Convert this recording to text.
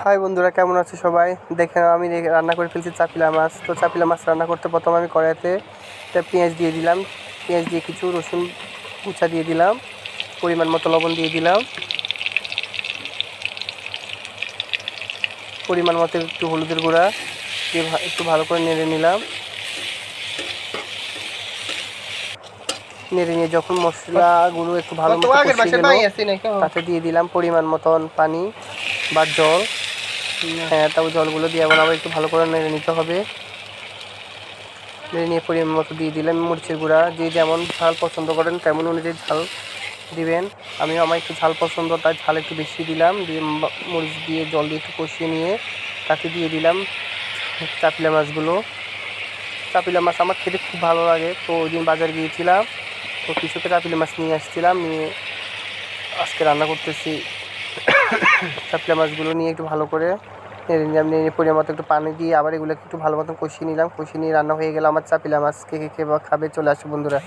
High বন্ধুরা, কেমন আছে সবাই? দেখে আমি রান্না করে ফেলছি চাপিলা মাছ। তো চাপিলা মাছ রান্না করতে প্রথম আমি কড়াইতে পেঁয়াজ দিয়ে দিলাম। পেঁয়াজ দিয়ে কিছু রসুন কুচা দিয়ে দিলাম। পরিমাণ মতো লবণ দিয়ে দিলাম। পরিমাণ মতো একটু হলুদের গুঁড়া দিয়ে একটু ভালো করে নেড়ে নিলাম। নেড়ে নিয়ে যখন মশলাগুলো একটু ভালো মতো গেলো, তাতে দিয়ে দিলাম পরিমাণ মতন পানি বা জল। হ্যাঁ তারপর জলগুলো দিয়ে আবার আবার একটু ভালো করে নেড়ে নিতে হবে। নেড়ে নিয়ে পরিমাণ মতো দিয়ে দিলাম মরিচের গুঁড়া। যে যেমন ঝাল পছন্দ করেন তেমন অনুযায়ী ঝাল দিবেন। আমি আমার একটু ঝাল পছন্দ তাই ঝাল একটু বেশি দিলাম। দিয়ে মরিচ দিয়ে জল দিয়ে একটু কষিয়ে নিয়ে তাতে দিয়ে দিলাম চাপিলা মাছগুলো। চাপিলা মাছ আমার খেতে খুব ভালো লাগে। তো ওই দিন বাজারে গিয়েছিলাম। তো কিছু চাপিলা মাছ নিয়ে আসছিলাম, নিয়ে আজকে রান্না করতেছি। চাপলা মাছগুলো নিয়ে একটু ভালো করে নেড়ে নিলাম, নেড়ে পরিমাণ মতো একটু পানি দিয়ে আবার এগুলোকে একটু ভালো মতন কষিয়ে নিলাম। কষিয়ে নিয়ে রান্না হয়ে গেলে আমার চাপিলা মাছ। কে কে বা খাবে চলে আসো বন্ধুরা।